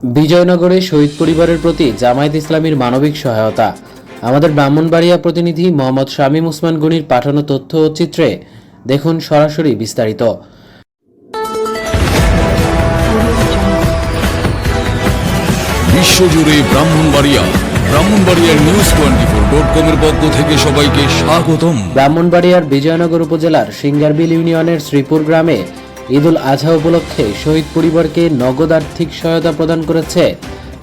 বিজয়নগরে শহীদ পরিবারের প্রতি জামায়াত ইসলামীর মানবিক সহায়তা। আমাদের ব্রাহ্মণবাড়িয়া প্রতিনিধি মোহাম্মদ শামীম ওসমান গনির পাঠানো তথ্য ও চিত্রে দেখুন সরাসরি বিস্তারিত। বিশ্বজুড়ে ব্রাহ্মণবাড়িয়া ব্রাহ্মণবাড়িয়ার নিউজ টোয়েন্টি ফোর ডট কমের পক্ষ থেকে সবাইকে স্বাগতম। ব্রাহ্মণবাড়িয়ার বিজয়নগর উপজেলার সিঙ্গারবিল ইউনিয়নের শ্রীপুর গ্রামে ঈদুল আজহা উপলক্ষে শহীদ পরিবারকে নগদ আর্থিক সহায়তা প্রদান করেছে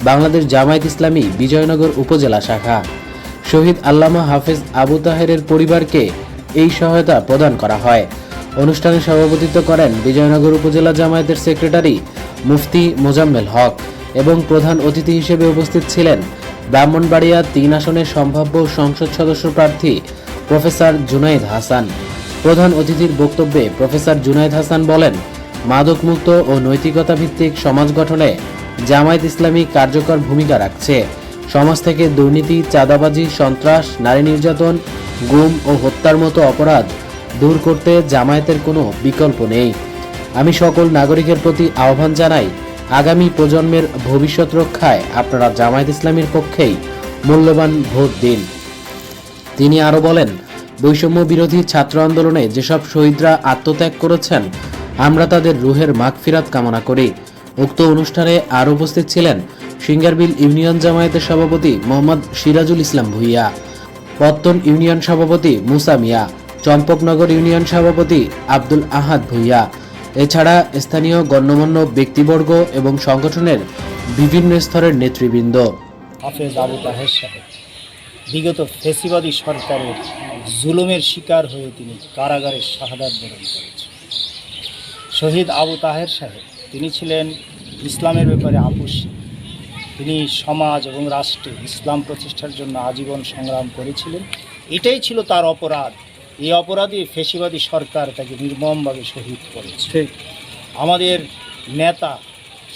বাংলাদেশ জামায়াত ইসলামী বিজয়নগর উপজেলা শাখা। শহীদ আল্লামা হাফেজ আবু তাহেরের পরিবারকে এই সহায়তা প্রদান করা হয়। অনুষ্ঠানে সভাপতিত্ব করেন বিজয়নগর উপজেলা জামায়াতের সেক্রেটারি মুফতি মোজাম্মেল হক এবং প্রধান অতিথি হিসেবে উপস্থিত ছিলেন ব্রাহ্মণবাড়িয়া তিন আসনের সম্ভাব্য সংসদ সদস্য প্রার্থী প্রফেসর জুনাইদ হাসান। প্রধান অতিথির বক্তব্যে প্রফেসর জুনাইদ হাসান বলেন, মাদকমুক্ত ও নৈতিকতা ভিত্তিক সমাজ গঠনে জামায়াত ইসলামী কার্যকর ভূমিকা রাখছে। সমাজ থেকে দুর্নীতি, চাঁদাবাজি, সন্ত্রাস, নারী নির্যাতন, গুম ও হত্যার মতো অপরাধ দূর করতে জামায়াতের কোনো বিকল্প নেই। আমি সকল নাগরিকের প্রতি আহ্বান জানাই, আগামী প্রজন্মের ভবিষ্যৎ রক্ষায় আপনারা জামায়াত ইসলামীর পক্ষেই মূল্যবান ভোট দিন। তিনি আরও বলেন বৈষম্য বিরোধী ছাত্র আন্দোলনে যেসব শহীদরা আত্মত্যাগ করেছেন, আমরা তাদের রুহের মাগফিরাত কামনা করি। উক্ত অনুষ্ঠানে আর উপস্থিত ছিলেন সিঙ্গারবিল ইউনিয়ন জামায়াতের সভাপতি মোহাম্মদ সিরাজুল ইসলাম ভুইয়া, পত্তন ইউনিয়ন সভাপতি মুসা মিয়া, চম্পকনগর ইউনিয়ন সভাপতি আব্দুল আহাদ ভুইয়া। এছাড়া স্থানীয় গণ্যমান্য ব্যক্তিবর্গ এবং সংগঠনের বিভিন্ন স্তরের নেতৃবৃন্দ। হাফেজ আবু তাহের সাহেব। বিগত ফেসিবাদী সরকারের জুলুমের শিকার হয়ে তিনি কারাগারে শাহাদাত বরণ করেছেন। শহীদ আবু তাহের সাহেব তিনি ছিলেন ইসলামের ব্যাপারে আপোষী। তিনি সমাজ এবং রাষ্ট্রে ইসলাম প্রতিষ্ঠার জন্য আজীবন সংগ্রাম করেছিলেন। এটাই ছিল তার অপরাধ। এই অপরাধে ফেসিবাদী সরকার তাকে নির্মমভাবে শহীদ করেছে। আমাদের নেতা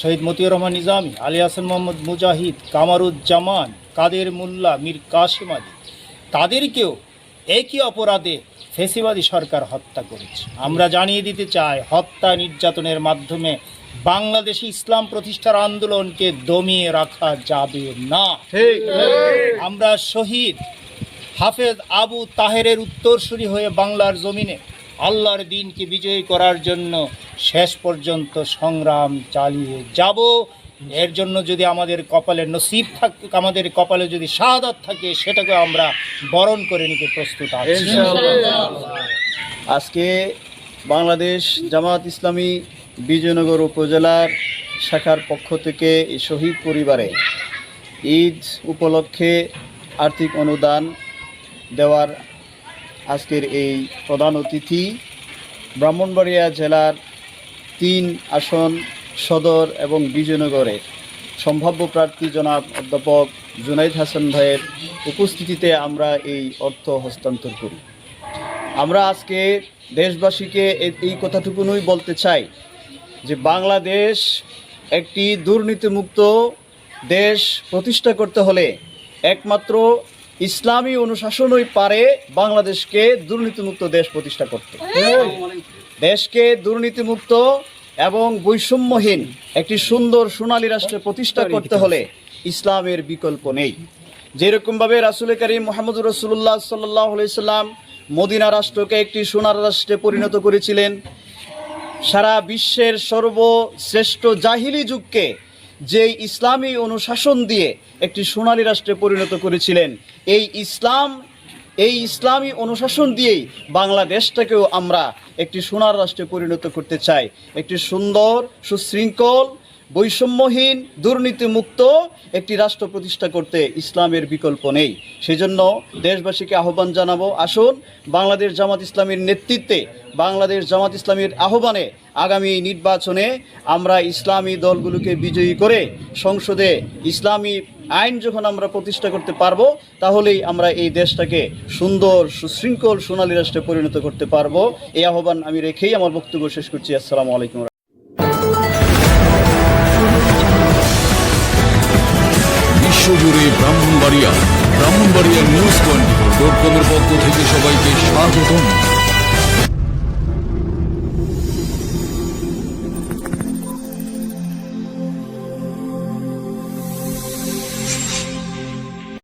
শহীদ মতিউর রহমান নিজামী আলী হাসান মোহাম্মদ মুজাহিদ কামারুজ্জামান কাদের মোল্লা মীর কাসিম আলী তাদেরকেও একই অপরাধে ফেসিবাদী সরকার হত্যা করেছে। আমরা জানিয়ে দিতে চাই হত্যা নির্যাতনের মাধ্যমে বাংলাদেশে ইসলাম প্রতিষ্ঠার আন্দোলনকে দমিয়ে রাখা যাবে না। আমরা শহীদ হাফেজ আবু তাহেরের উত্তরসূরি হয়ে বাংলার জমিনে আল্লাহর দিনকে বিজয়ী করার জন্য শেষ পর্যন্ত সংগ্রাম চালিয়ে যাব। এর জন্য যদি আমাদের কপালে নসিব থাক, আমাদের কপালে যদি শাহাদাত থাকে, সেটাকে আমরা বরণ করে নিতে প্রস্তুত আজকে বাংলাদেশ জামাত ইসলামী বিজয়নগর উপজেলার শাখার পক্ষ থেকে শহীদ পরিবারে ঈদ উপলক্ষে আর্থিক অনুদান দেওয়ার আজকের এই প্রধান অতিথি ব্রাহ্মণবাড়িয়া জেলার তিন আসন সদর এবং বিজয়নগরের সম্ভাব্য প্রার্থী জনাব অধ্যাপক জুনাইদ হাসান ভাইয়ের উপস্থিতিতে আমরা এই অর্থ হস্তান্তর করি। আমরা আজকে দেশবাসীকে এই কথাটুকুনই বলতে চাই যে বাংলাদেশ একটি দুর্নীতিমুক্ত দেশ প্রতিষ্ঠা করতে হলে একমাত্র ইসলামী অনুশাসনই পারে বাংলাদেশকে দুর্নীতিমুক্ত দেশ প্রতিষ্ঠা করতে। দেশকে দুর্নীতিমুক্ত এবং বৈষম্যহীন একটি সুন্দর সোনালী রাষ্ট্রে প্রতিষ্ঠা করতে হলে ইসলামের বিকল্প নেই। যেরকমভাবে রাসুল করিম মোহাম্মদ রসুল্লাহ সাল্লাহ সাল্লাম মদিনা রাষ্ট্রকে একটি সোনার রাষ্ট্রে পরিণত করেছিলেন, সারা বিশ্বের সর্বশ্রেষ্ঠ জাহিলি যুগকে যেই ইসলামী অনুশাসন দিয়ে একটি সোনালী রাষ্ট্রে পরিণত করেছিলেন, এই ইসলাম এই ইসলামী অনুশাসন দিয়েই বাংলাদেশটাকেও আমরা একটি সোনার রাষ্ট্রে পরিণত করতে চাই। একটি সুন্দর, সুশৃঙ্খল, বৈষম্যহীন, দুর্নীতিমুক্ত একটি রাষ্ট্র প্রতিষ্ঠা করতে ইসলামের বিকল্প নেই। সেজন্য দেশবাসীকে আহ্বান জানাব, আসুন বাংলাদেশ জামাত ইসলামীর নেতৃত্বে, বাংলাদেশ জামাত ইসলামীর আহ্বানে আগামী নির্বাচনে আমরা ইসলামী দলগুলোকে বিজয়ী করে সংসদে ইসলামী আইন যখন আমরা প্রতিষ্ঠা করতে পারব, তাহলেই আমরা এই দেশটাকে সুন্দর, সুশৃঙ্খল, সোনালী রাষ্ট্রে পরিণত করতে পারব। এই আহ্বান আমি রেখেই আমার বক্তব্য শেষ করছি। আসসালামু আলাইকুম বিশ্বজুড়ে Brahmanbaria Brahmanbaria news twenty four dot কমের পক্ষ থেকে সবাইকে স্বাগতম।